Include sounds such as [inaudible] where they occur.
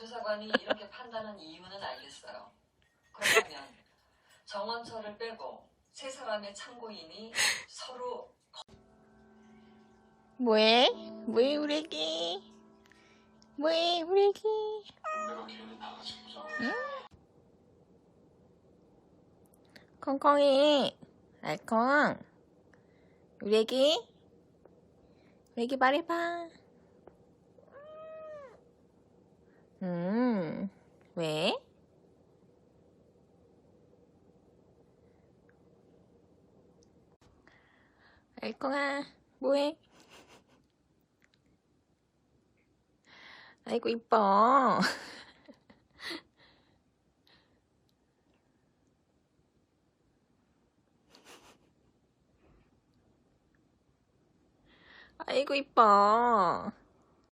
조사관이 이렇게 판단한 이유는 알겠어요. 그렇다면 정원철을 빼고 세 사람의 참고인이 서로 뭐해? 뭐해 우리 애기? 뭐해 우리 애기? 보자. 콩콩이 알콩 우리 애기? 우리 애기 말해봐 왜? 알콩아 뭐해? 아이고 이뻐 [laughs] 아이고 이뻐